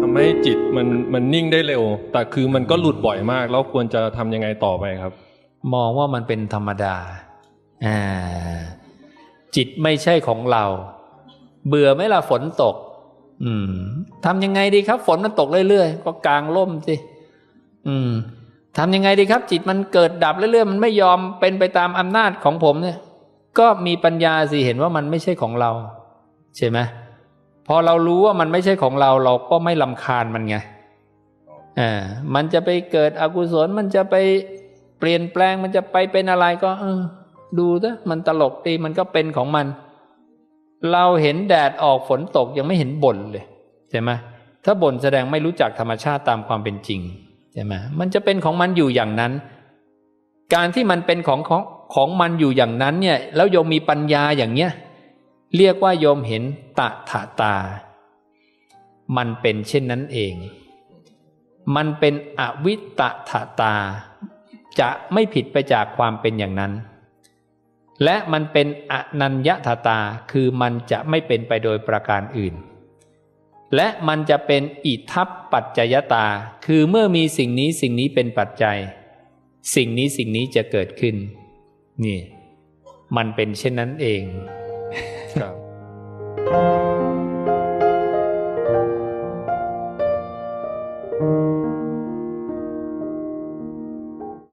ทำให้จิตมันมันนิ่งได้เร็ว แต่คือมันก็หลุดบ่อยมาก แล้วควรจะทำยังไงต่อไปครับ มองว่ามันเป็นธรรมดาอ่าจิตไม่ใช่ของเรา เบื่อไหมล่ะฝนตก อืมทำยังไงดีครับ ฝนมันตกเรื่อยๆก็กางร่มสิอืมทำยังไงดีครับ จิตมันเกิดดับเรื่อยๆมันไม่ยอมเป็นไปตามอำนาจของผมเนี่ย ก็มีปัญญาสิเห็นว่ามันไม่ใช่ของเรา ใช่ไหม พอเรารู้ว่ามันไม่ใช่ของเราเราก็ไม่ลำคาญมันไงอ่ามันจะไปเกิดอกุศลมันจะไปเปลี่ยนแปลงมันจะไปเป็นอะไรก็ เออ ดูนะมันตลกดีมันก็เป็นของมัน เราเห็นแดดออกฝนตกยังไม่เห็นบ่นเลยใช่ไหมถ้าบ่นแสดงไม่รู้จักธรรมชาติตามความเป็นจริงใช่ไหมมันจะเป็นของมันอยู่อย่างนั้น การที่มันเป็นของของของมันอยู่อย่างนั้นเนี่ย แล้วโยมมีปัญญาอย่างเนี้ย เรียกว่าโยมเห็นตะถาตา มันเป็นเช่นนั้นเอง มันเป็นอวิตะถาตา จะไม่ผิดไปจากความเป็นอย่างนั้น และมันเป็นอนัญญาตาคือมันจะไม่เป็นไปโดยประการอื่น และมันจะเป็นอิทัปปัจจยตา คือเมื่อมีสิ่งนี้สิ่งนี้เป็นปัจจัย สิ่งนี้สิ่งนี้จะเกิดขึ้น นี่ มันเป็นเช่นนั้นเอง ครับ